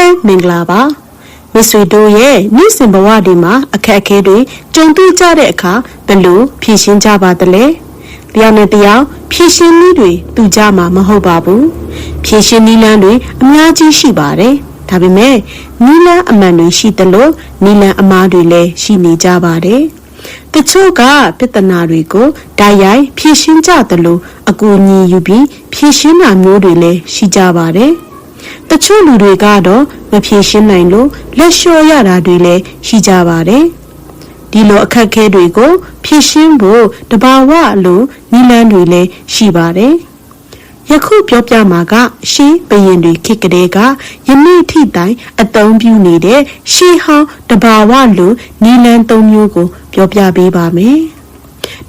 ပဲမင်္ဂလာပါမစ်ဆွေတို့ရဲ့နေ့စဉ်ဘဝဒီမှာအခက်အခဲတွေကြုံတွေ့ကြတဲ့အခါဘယ်လိုဖြေရှင်းကြပါသလဲတယောက်နဲ့တယောက်ဖြေရှင်းနည်းတွေတူကြမှာမဟုတ်ပါဘူးဖြေရှင်းနည်းလမ်းတွေအများကြီးရှိပါတယ်ဒါပေမဲ့နီလန်းအမှန်တွေရှိသလိုနီလန်းအမားတွေလည်းရှိနေကြပါတယ်။တချို့ကပြဿနာတွေကိုဓာတ်ရိုက်ဖြေရှင်းကြသလိုအကူအညီယူပြီးဖြေရှင်းတာမျိုးတွေလည်းရှိကြပါတယ်။ တချို့လူတွေကတော့မဖြေရှင်းနိုင်လို့လက်လျှော့ရတာတွေလည်းရှိကြပါတယ်။ဒီလိုအခက်အခဲတွေကိုဖြေရှင်းဖို့တဘာဝလိုနီလန်းတွေလည်းရှိပါတယ်။ယခုပြောပြမှာကရှေးဘရင်တွေခေတ်ကလေးကယနေ့ထိတိုင်အသုံးပြုနေတဲ့ရှေးဟောင်းတဘာဝလိုနီလန်းသုံးမျိုးကို ပြောပြပေးပါမယ်။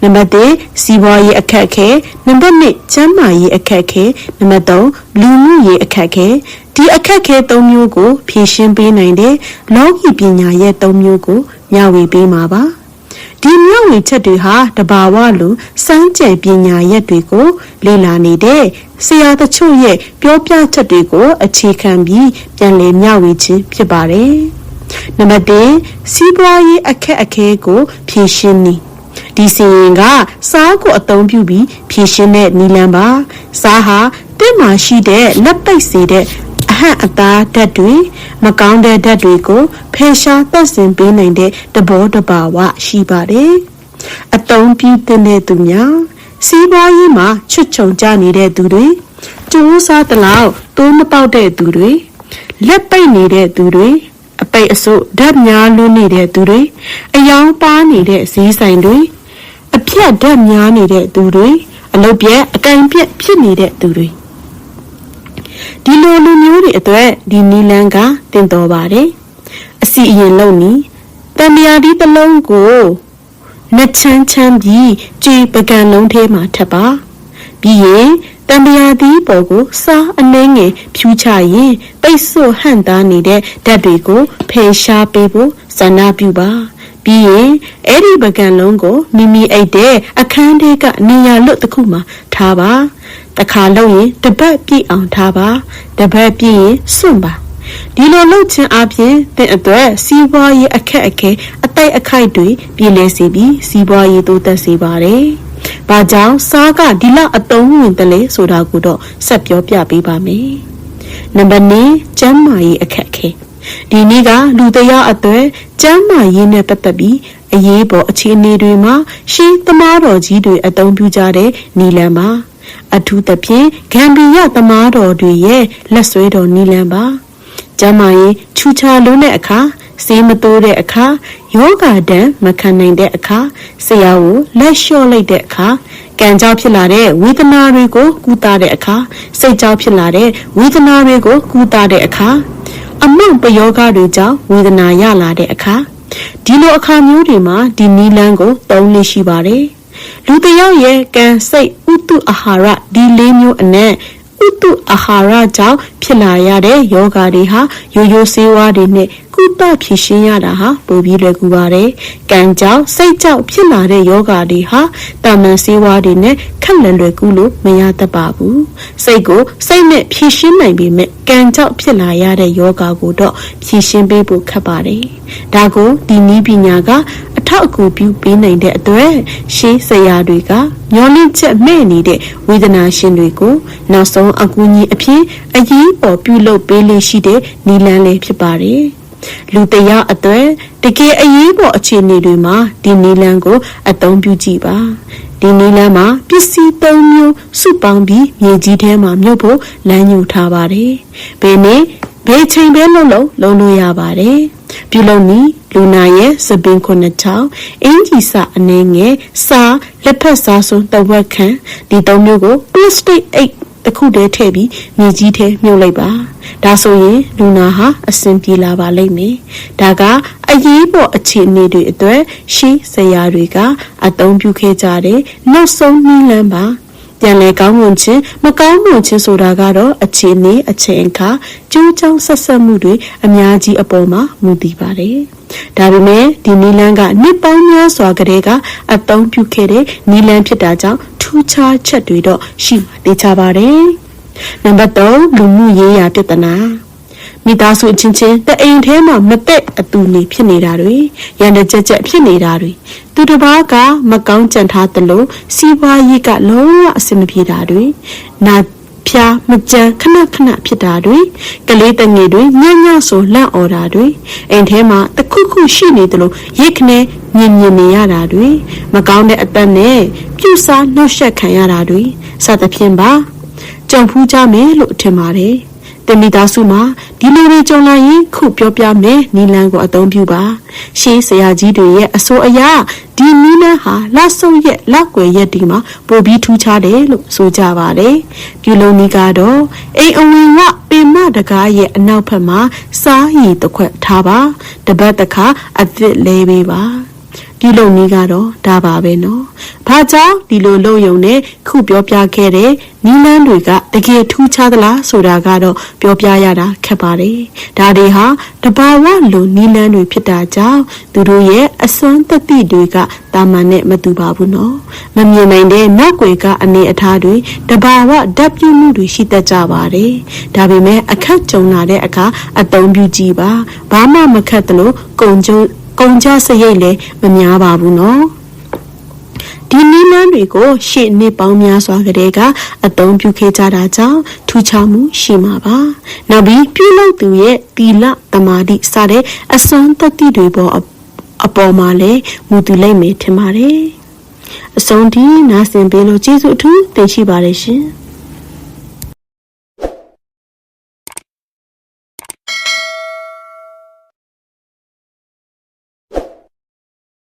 နံပါတ်1စီးပွားရေးအခက်အခဲနံပါတ်2ကျန်းမာရေးအခက်အခဲနံပါတ်3လူမှုရေးအခက်အခဲဒီအခက်အခဲ၃မျိုးကိုဖြေရှင်းပေးနိုင်တဲ့လောကီပညာရဲ့၃မျိုးကိုမျှဝေပေးမှာပါ။ဒီမျှဝေချက်တွေဟာတဘာဝလိုစမ်းကြယ်ပညာရက်တွေကိုလေ့လာနေတဲ့ဆရာတချို့ရဲ့ပြောပြချက်တွေကိုအခြေခံပြီးပြန်လည်မျှဝေခြင်းဖြစ်ပါတယ်။နံပါတ်1စီးပွားရေးအခက်အခဲကိုဖြေရှင်းနည်း ဒီစီရင်ကစားကိုအသုံးပြုပြီးဖြည့်ရှင်းတဲ့နီလန်ပါစားဟာတင့်မှာရှိတဲ့လက်ပိတ်စေတဲ့အဟန့်အသားဓာတ်တွေမကောင်းတဲ့ဓာတ်တွေကိုဖယ်ရှားသက်ဆင်ပေးနိုင်တဲ့တဘောတဘာဝရှိပါတယ်။အတုံးပြုတဲ့သူများစီးပွားရေးမှာချွတ်ချုံကြနေတဲ့သူတွေကျိုးစားတလောက်တိုးမပေါက်တဲ့သူတွေလက်ပိတ်နေတဲ့သူတွေအပိတ်အစို့ဓာတ်များလွန်းနေတဲ့သူတွေအယောင်ပါနေတဲ့ဈေးဆိုင်တွေ အပြက်ဓာတ်များနေတဲ့သူတွေအလုတ်ပြက်အကင်ပြက်ဖြစ်နေတဲ့သူတွေဒီလိုလူမျိုးတွေအတွက်ဒီနီလန်းကတင်တော်ပါတယ်အစီအရင်လုံနီတံမြာဒီတလုံးကိုနှစ်ချမ်းချမ်းပြီးကြည်ပကံလုံးထဲမှာထပ်ပါပြီးရင်တံမြာဒီပေါ်ကိုစားအနှဲငယ်ဖြူချရင်ပိတ်ဆို့ဟန့်သားနေတဲ့ဓာတ်တွေကိုဖယ်ရှားပေးဖို့ဆန္ဒပြုပါ ပြီးရင်အဲ့ဒီပကံလုံးကိုမိမိအိတ်တဲ့အခန်းထဲကနေရာလွတ်တစ်ခုမှာထားပါတခါလုပ်ရင်တပတ်ပြည့်အောင်ထားပါတပတ်ပြည့်ရင်စွန့်ပါဒီလိုလုပ်ခြင်းအပြင်တင့်အတွက်စီးပွားရေးအခက်အခဲအတိတ်အခိုက်တွေပြည်လဲစေပြီးစီးပွားရေးတိုးတက်စေပါတယ်။ဘာကြောင့်စားကဒီလောက်အတုံးဝင်တယ်လဲဆိုတာကိုတော့ဆက်ပြောပြပေးပါမယ်။နံပါတ်2ကျန်းမာရေးအခက်အခဲ ဒီနေ့ကလူတယောက်အသွဲကျမ်းမာရေးနဲ့ပတ်သက်ပြီးအရေးပေါ်အခြေအနေတွေမှာရှေးသမားတော်ကြီးတွေအသုံးပြုကြတဲ့နီလန်ပါအထူးသဖြင့်ဂမ်ဘီယာသမားတော်တွေရဲ့လက်ဆွဲတော်နီလန်ပါကျမ်းမာရေးချူချလုံးတဲ့အခါစေးမတိုးတဲ့အခါယောဂဒဏ်မခံနိုင်တဲ့အခါဆရာကိုလက်လျှော့လိုက်တဲ့အခါကံကြောင့်ဖြစ်လာတဲ့ဝေဒနာတွေကိုကုသတဲ့အခါစိတ်ကြောင့်ဖြစ်လာတဲ့ဝေဒနာတွေကိုကုသတဲ့အခါ အမောင့်ပယောဂတွေကြောင့်ဝေဒနာရလာတဲ့အခါဒီလိုအခါမျိုးတွေမှာဒီနီလန်းကိုသုံးလို့ရှိပါတယ်လူတယောက်ရဲ့ကံစိတ်ဥတုအာဟာရဒီလေးမျိုးအနက်ဥတုအာဟာရကြောင့်ဖြစ်လာရတဲ့ယောဂါတွေဟာရိုးရိုးဆေးဝါးတွေနဲ့ကုသဖြည့်ရှင်းရတာဟာပိုပြီးလွယ်ကူပါတယ်။ကံကြောင့်စိတ်ကြောင့်ဖြစ်လာတဲ့ယောဂါတွေဟာတာမန်ဆေးဝါးတွေနဲ့ခက်လွယ်လွယ်ကူလို့မရတတ်ပါဘူး။စိတ်ကိုစိတ်နဲ့ဖြည့်ရှင်းနိုင်ပေမဲ့ကံကြောင့်ဖြစ်လာရတဲ့ယောဂါကိုတော့ဖြည့်ရှင်းပေးဖို့ခက်ပါတယ်။ဒါကိုဒီနည်းပညာကအထောက်အကူပြုပေးနိုင်တဲ့အတွက်ရှေးဆရာတွေကမျောလင့်ချက်မဲ့နေတဲ့ဝေဒနာရှင်တွေကိုနောက်ဆုံးအကူအညီအဖြစ်အရေးပေါ်ပြုလုပ်ပေးလို့ရှိတဲ့နီလန်းလေးဖြစ်ပါတယ်။ လူတယောက်အတွက်တကယ်အရေးပေါ်အခြေအနေတွေမှာဒီနီလန်းကို အသုံးပြုကြည့်ပါ။ဒီနီလန်းမှာပစ္စည်း၃မျိုးစုပေါင်းပြီးမြေကြီးထဲမှာမြုပ်ဖို့လမ်းညွှန်ထားပါတယ်။ဘယ်နေ့ဘယ်ချိန်ပဲလုံးလုံးလုံးလို့ရပါတယ်။ပြုလုပ်နည်းလူနာရဲ့စပင်းခုနှစ်ချောင်းအင်ဂျီစာအနေငယ်စာလက်ဖက်စားစုံတဝက်ခန့်ဒီသုံးမျိုးကို plastic အိတ်တစ်ခုတည်းထည့်ပြီးမြေကြီးထဲမြုပ်လိုက်ပါ ဒါဆိုရင်လူနာဟာအဆင်ပြေလာပါလိမ့်မယ်ဒါကအရေးပေါ်အခြေအနေတွေအတွက်ရှေးဆရာတွေကအသုံးပြုခဲ့ကြတဲ့နောက်ဆုံးနည်းလမ်းပါပြန်လဲကောင်းမွန်ခြင်းမကောင်းမွန်ခြင်းဆိုတာကတော့အခြေအနေအချိန်အခါကျိုးချောင်းဆက်ဆက်မှုတွေအများကြီးအပေါ်မှာမူတည်ပါတယ်။ဒါပေမဲ့ဒီနီလန်းကနှစ်ပေါင်းများစွာကတည်းကအသုံးပြုခဲ့တဲ့နီလန်းဖြစ်တာကြောင့်ထူးခြားချက်တွေတော့ရှိမှသိချပါတယ်။ နံပါတ်3လူမှုရေးရာပြဿနာမိသားစုအချင်းချင်းတအိမ်ထဲမှာမသက်အတူနေဖြစ်နေတာတွေရန်တကြက်ကြက်ဖြစ်နေတာတွေသူတစ်ပါးကမကောင်းကြံထားသလိုစီးပွားရေးကလုံးဝအဆင်မပြေတာတွေနာဖျားမကြမ်းခဏခဏဖြစ်တာတွေကလေးတငယ်တွေညံ့ညံ့ဆိုလန့်អော်တာတွေအိမ်ထဲမှာတခုခုရှိနေသလိုရိတ်ခနဲမြင်မြင်နေရတာတွေမကောင်းတဲ့အသက်နဲ့ပြူစားနှောက်ယှက်ခံရတာတွေစသဖြင့်ပါ ကြုံဖူးကြမယ်လို့ထင်ပါတယ်တင်မိသားစုမှာဒီလိုတွေကြုံလာရင်ခုပြောပြမယ်နီလန်းကိုအသုံးပြုပါရှေးဆရာကြီးတွေရဲ့အစိုးအရာဒီနီလန်းဟာလက်ဆုံရက်လက်ွယ်ရက်ဒီမှာပို့ပြီးထူးခြားတယ်လို့ဆိုကြပါတယ်ပြုလုံးနီကတော့အိမ်အဝင်ကပင်မတကားရဲ့အနောက်ဘက်မှာစားရည်တစ်ခွက်ထားပါတပတ်တစ်ခါအသစ်လဲပေးပါ ဒီလုံနည်းကတော့ဒါပါပဲနော်။ဘာကြောင့်ဒီလိုလုံယုံနဲ့ခုပြောပြခဲ့တဲ့နီလန်းတွေကတကယ်ထူးခြားသလားဆိုတာကတော့ပြောပြရတာခက်ပါတယ်။ဒါတွေဟာတဘာဝလိုနီလန်းတွေဖြစ်တာကြောင့်သူတို့ရဲ့အစွမ်းတတိတွေကတာမန်နဲ့မတူပါဘူးနော်။မမြင်နိုင်တဲ့နောက်ွယ်ကအနေအထားတွေတဘာဝဓာတ်ပြုမှုတွေရှိတတ်ကြပါတယ်။ဒါပေမဲ့အခက်ကြုံလာတဲ့အခါအသုံးပြုကြည့်ပါ။ဘာမှမခက်သလိုကုံကျုံ ကုန်ကြစရိတ်လည်းမများပါဘူးနော်ဒီနည်းလမ်းတွေကိုရှေ့နှစ်ပေါင်းများစွာကတည်းကအသုံးပြုခဲ့ကြတာကြောင့်ထူးခြားမှုရှိမှာပါ။နောက်ပြီးပြုလုပ်သူရဲ့တီလတမာတိစတဲ့အစွမ်းတတိတွေပေါ်အပေါ်မှာလည်းမူတည်လိုက်မယ်ထင်ပါတယ်။အဆုံးထိနားဆင်ပေးလို့ကျေးဇူးအထူးတင်ရှိပါတယ်ရှင်။